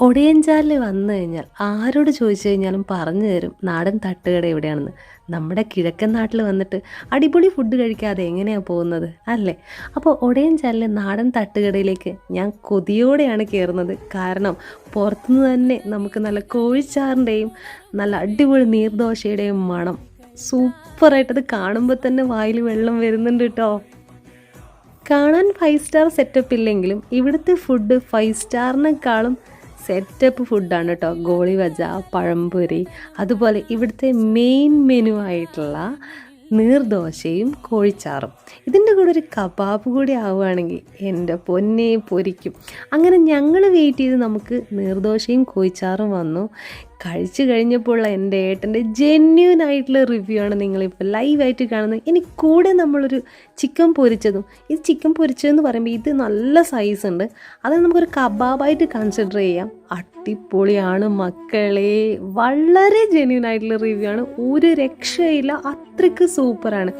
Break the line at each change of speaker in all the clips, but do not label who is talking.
ഒടിയഞ്ചാലിൽ വന്നു കഴിഞ്ഞാൽ ആരോട് ചോദിച്ചു കഴിഞ്ഞാലും പറഞ്ഞു തരും നാടൻ തട്ടുകട എവിടെയാണെന്ന്. നമ്മുടെ കിഴക്കൻ നാട്ടിൽ വന്നിട്ട് അടിപൊളി ഫുഡ് കഴിക്കാതെ എങ്ങനെയാണ് പോകുന്നത് അല്ലേ? അപ്പോൾ ഒടയഞ്ചാലിലെ നാടൻ തട്ടുകടയിലേക്ക് ഞാൻ കൊതിയോടെയാണ് കയറുന്നത് കാരണം പുറത്തുനിന്ന് തന്നെ നമുക്ക് നല്ല കോഴിച്ചാറിന്റെയും നല്ല അടിപൊളി നീർദോശയുടെയും മണം സൂപ്പറായിട്ടത് കാണുമ്പോൾ തന്നെ വായിൽ വെള്ളം വരുന്നുണ്ട് കേട്ടോ കാണാൻ ഫൈവ് സ്റ്റാർ സെറ്റപ്പ് ഇല്ലെങ്കിലും ഇവിടുത്തെ ഫുഡ് ഫൈവ് സ്റ്റാറിനേക്കാളും സെറ്റപ്പ് ഫുഡാണ് കേട്ടോ ഗോളി വജ പഴംപൊരി അതുപോലെ ഇവിടുത്തെ മെയിൻ മെനു ആയിട്ടുള്ള നീർദോശയും കോഴിച്ചാറും. ഇതിന്റെ കൂടെ ഒരു കബാബ് കൂടി ആവുകയാണെങ്കിൽ എന്റെ പൊന്നെ പൊരിക്കും. അങ്ങനെ ഞങ്ങൾ വെയിറ്റ് ചെയ്ത് നമുക്ക് നീർദോശയും കോഴിച്ചാറും വന്നു. കഴിച്ചു കഴിഞ്ഞപ്പോൾ എന്റെ ഏട്ടന്റെ ജെന്യൂൻ ആയിട്ടുള്ള റിവ്യൂ ആണ് നിങ്ങളിപ്പോൾ ലൈവായിട്ട് കാണുന്നത്. ഇനി കൂടെ നമ്മളൊരു ചിക്കൻ പൊരിച്ചതും ഇത് ചിക്കൻ പൊരിച്ചതെന്ന് പറയുമ്പോൾ ഇത് നല്ല സൈസ് ഉണ്ട്. അത് നമുക്കൊരു കബാബായിട്ട് കൺസിഡർ ചെയ്യാം. അടിപൊളിയാണ് മക്കളെ. വളരെ ജെന്യൂൻ ആയിട്ടുള്ള റിവ്യൂ ആണ്. ഒരു രക്ഷയില്ല അത്രയ്ക്ക് സൂപ്പറാണ്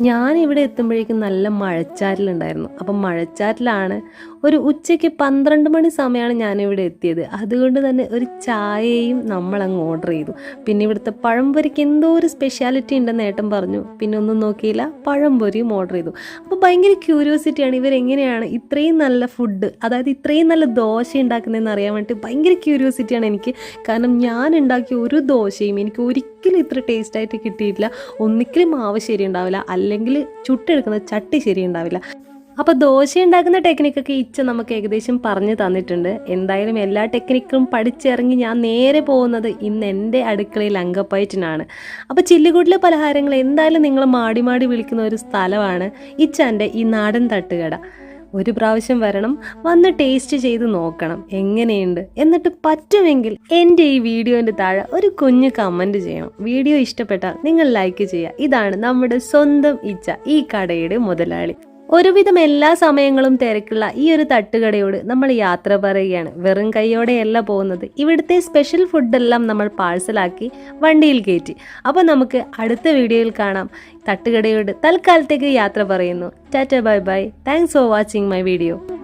ഞാൻ ഇവിടെ എത്തുമ്പോഴേക്കും നല്ല മഴച്ചാറ്റിലുണ്ടായിരുന്നു. അപ്പം മഴച്ചാറ്റിലാണ് ഒരു ഉച്ചയ്ക്ക് പന്ത്രണ്ട് മണി സമയമാണ് ഞാനിവിടെ എത്തിയത്. അതുകൊണ്ട് തന്നെ ഒരു ചായയും നമ്മൾ അങ്ങ് ഓർഡർ ചെയ്തു. പിന്നെ ഇവിടുത്തെ പഴംപൊരിക്ക് എന്തോ ഒരു സ്പെഷ്യാലിറ്റി ഉണ്ടെന്ന് ഏട്ടൻ പറഞ്ഞു. പിന്നെ ഒന്നും നോക്കിയില്ല പഴംപൊരിയും ഓർഡർ ചെയ്തു. അപ്പോൾ ഭയങ്കര ക്യൂരിയോസിറ്റിയാണ് ഇവരെങ്ങനെയാണ് ഇത്രയും നല്ല ഫുഡ് അതായത് ഇത്രയും നല്ല ദോശ ഉണ്ടാക്കുന്നതെന്ന് അറിയാൻ വേണ്ടി ഭയങ്കര ക്യൂരിയോസിറ്റിയാണ് എനിക്ക്. കാരണം ഞാൻ ഉണ്ടാക്കിയ ഒരു ദോശയും എനിക്ക് ഒരിക്കലും ഇത്ര ടേസ്റ്റ് ആയിട്ട് കിട്ടിയിട്ടില്ല. ഒന്നിക്കലും മാവ് ശരി ഉണ്ടാവില്ല. അല്ലെങ്കിൽ ചുട്ടെടുക്കുന്ന ചട്ടി ശരി ഉണ്ടാവില്ല. അപ്പോൾ ദോശ ഉണ്ടാക്കുന്ന ടെക്നിക്കൊക്കെ ഇച്ച നമുക്ക് ഏകദേശം പറഞ്ഞു തന്നിട്ടുണ്ട്. എന്തായാലും എല്ലാ ടെക്നിക്കും പഠിച്ചിറങ്ങി ഞാൻ നേരെ പോകുന്നത് ഇന്ന് എന്റെ അടുക്കളയിൽ അങ്കപ്പയറ്റിനാണ്. അപ്പോൾ ചില്ലുകൂട്ടിലെ പലഹാരങ്ങൾ എന്തായാലും നിങ്ങൾ മാടി മാടി വിളിക്കുന്ന ഒരു സ്ഥലമാണ് ഇച്ചാന്റെ ഈ നാടൻ തട്ടുകട. ഒരു പ്രാവശ്യം വരണം വന്ന് ടേസ്റ്റ് ചെയ്ത് നോക്കണം എങ്ങനെയുണ്ട്? എന്നിട്ട് പറ്റുമെങ്കിൽ എന്റെ ഈ വീഡിയോന്റെ താഴെ ഒരു കുഞ്ഞ് കമന്റ് ചെയ്യണം. വീഡിയോ ഇഷ്ടപ്പെട്ടാൽ നിങ്ങൾ ലൈക്ക് ചെയ്യുക. ഇതാണ് നമ്മുടെ സ്വന്തം ഇച്ച ഈ കടയുടെ മുതലാളി. ഒരുവിധം എല്ലാ സമയങ്ങളും തിരക്കുള്ള ഈ ഒരു തട്ടുകടയോട് നമ്മൾ യാത്ര പറയുകയാണ്. വെറും കൈയോടെയല്ല പോകുന്നത്. ഇവിടുത്തെ സ്പെഷ്യൽ ഫുഡെല്ലാം നമ്മൾ പാഴ്സലാക്കി വണ്ടിയിൽ കയറ്റി. അപ്പോൾ നമുക്ക് അടുത്ത വീഡിയോയിൽ കാണാം. തട്ടുകടയോട് തൽക്കാലത്തേക്ക് യാത്ര പറയുന്നു. Tata bye bye. Thanks for watching my video